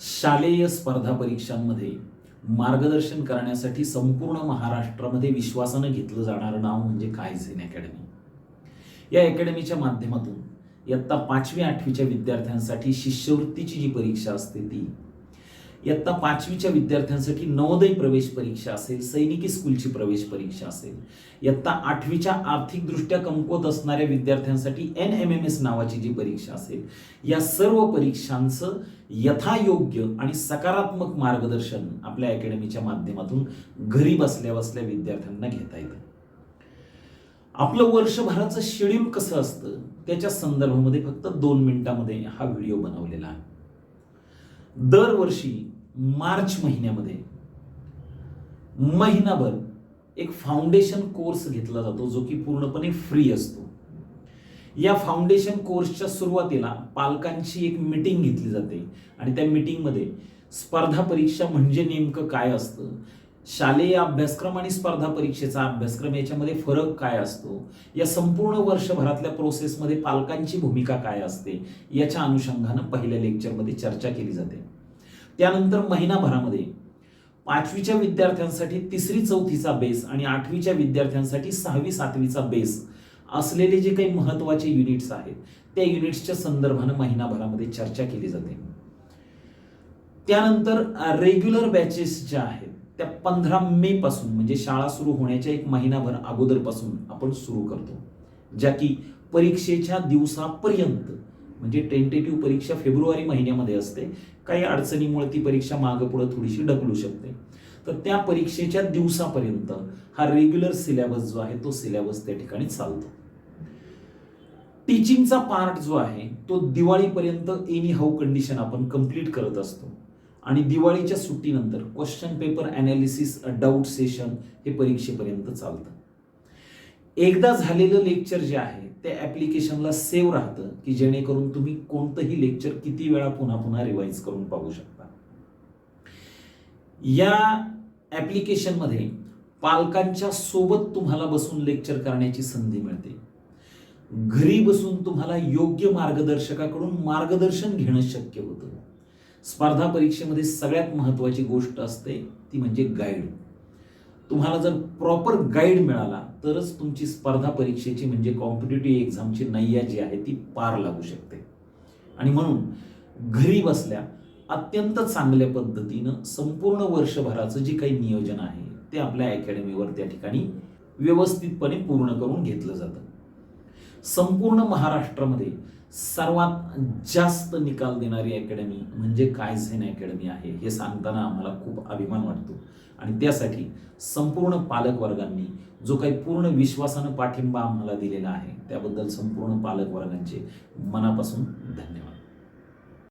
शालेय स्पर्धा परीक्षांमध्ये मार्गदर्शन करण्यासाठी संपूर्ण महाराष्ट्रामध्ये विश्वासानं घेतलं जाणारं नाव म्हणजे काय झेन अकॅडमी. या अकॅडमीच्या माध्यमातून इयत्ता पाचवी आठवीच्या विद्यार्थ्यांसाठी शिष्यवृत्तीची जी परीक्षा असते ती इयत्ता पाचवीच्या विद्यार्थ्यांसाठी नवोदय प्रवेश परीक्षा असेल सैनिकी स्कूलची प्रवेश परीक्षा असेल इयत्ता आठवीच्या आर्थिकदृष्ट्या कमकुवत असणाऱ्या विद्यार्थ्यांसाठी एन एम एम एस नावाची जी परीक्षा असेल या सर्व परीक्षांचं यथायोग्य आणि सकारात्मक मार्गदर्शन आपल्या अकॅडमीच्या माध्यमातून घरी बसल्या बसल्या विद्यार्थ्यांना घेता येतं. आपलं वर्षभराचं शेड्यूल कसं असतं त्याच्या संदर्भामध्ये फक्त दोन मिनिटामध्ये हा व्हिडिओ बनवलेला आहे. दरवर्षी मार्च महिन्यामध्ये. महिनाभर एक फाउंडेशन कोर्स घेतला जातो जो की पूर्णपणे फ्री असतो. या फाउंडेशन कोर्सच्या सुरुवातीला पालकांची एक मिटिंग घेतली जाते. आणि त्या मिटिंगमध्ये स्पर्धा परीक्षा म्हणजे नेमकं काय असतं? शालेय अभ्यासक्रम आणि स्पर्धा परीक्षेचा अभ्यासक्रम याच्यामध्ये फरक काय असतो? या संपूर्ण वर्षभरातल्या प्रोसेसमध्ये पालकांची भूमिका काय असते? याच्या अनुषंगानं पहिल्या लेक्चरमध्ये चर्चा केली जाते. त्यानंतर महिनाभरामध्ये पाचवीच्या विद्यार्थ्यांसाठी तिसरी चौथीचा बेस आणि आठवीच्या विद्यार्थ्यांसाठी सहावी सातवीचा बेस असलेले जे काही महत्त्वाचे युनिट्स आहेत त्या युनिट्सच्या संदर्भानं महिनाभरामध्ये चर्चा केली जाते. त्यानंतर रेग्युलर बॅचेस ज्या आहेत त्या पंधरा मे पासून म्हणजे शाळा सुरू होण्याच्या एक महिनाभर अगोदरपासून आपण सुरू करतो. ज्या की परीक्षेच्या दिवसापर्यंत म्हणजे टेंटेटिव्ह परीक्षा फेब्रुवारी महिन्यामध्ये असते. काही अडचणीमुळे ती परीक्षा मागं पुढं थोडीशी ढकलू शकते. तर त्या परीक्षेच्या दिवसापर्यंत हा रेग्युलर सिलेबस जो आहे तो सिलेबस त्या ठिकाणी चालतो. टीचिंगचा पार्ट जो आहे तो दिवाळीपर्यंत एनी हाऊ कंडिशन आपण कंप्लीट करत असतो. आणि दिवाळीच्या सुट्टीनंतर question paper analysis doubt session हे परीक्षेपर्यंत चालतं. एकदा झालेलं लेक्चर जे आहे ते ॲप्लिकेशनला सेव्ह राहतं की जेणेकरून तुम्ही कोणतंही लेक्चर किती वेळा पुन्हा पुन्हा रिवाईज करून पाहू शकता. या ॲप्लिकेशनमध्ये पालकांच्या सोबत तुम्हाला बसून लेक्चर करण्याची संधी मिळते. घरी बसून तुम्हाला योग्य मार्गदर्शकाकडून मार्गदर्शन घेणं शक्य होतं. स्पर्धा परीक्षेमध्ये सगळ्यात महत्त्वाची गोष्ट असते ती म्हणजे गाईड तुम्हाला जर प्रॉपर गाईड मिळाला तरच तुमची स्पर्धा परीक्षेची म्हणजे कॉम्पिटेटिव्ह एक्झामची नैया जी आहे ती पार लागू शकते. आणि म्हणून घरी बसल्या अत्यंत चांगल्या पद्धतीनं संपूर्ण वर्षभराचं जे काही नियोजन आहे ते आपल्या अकॅडमीवर त्या ठिकाणी व्यवस्थितपणे पूर्ण करून घेतलं जातं. संपूर्ण महाराष्ट्रामध्ये सर्वात जास्त निकाल देणारी अकॅडमी म्हणजे कायझेन अकॅडमी आहे हे सांगताना आम्हाला खूप अभिमान वाटतो. आणि त्यासाठी संपूर्ण पालक वर्गांनी जो काही पूर्ण विश्वासानं पाठिंबा आम्हाला दिलेला आहे त्याबद्दल संपूर्ण पालक वर्गांचे मनापासून धन्यवाद.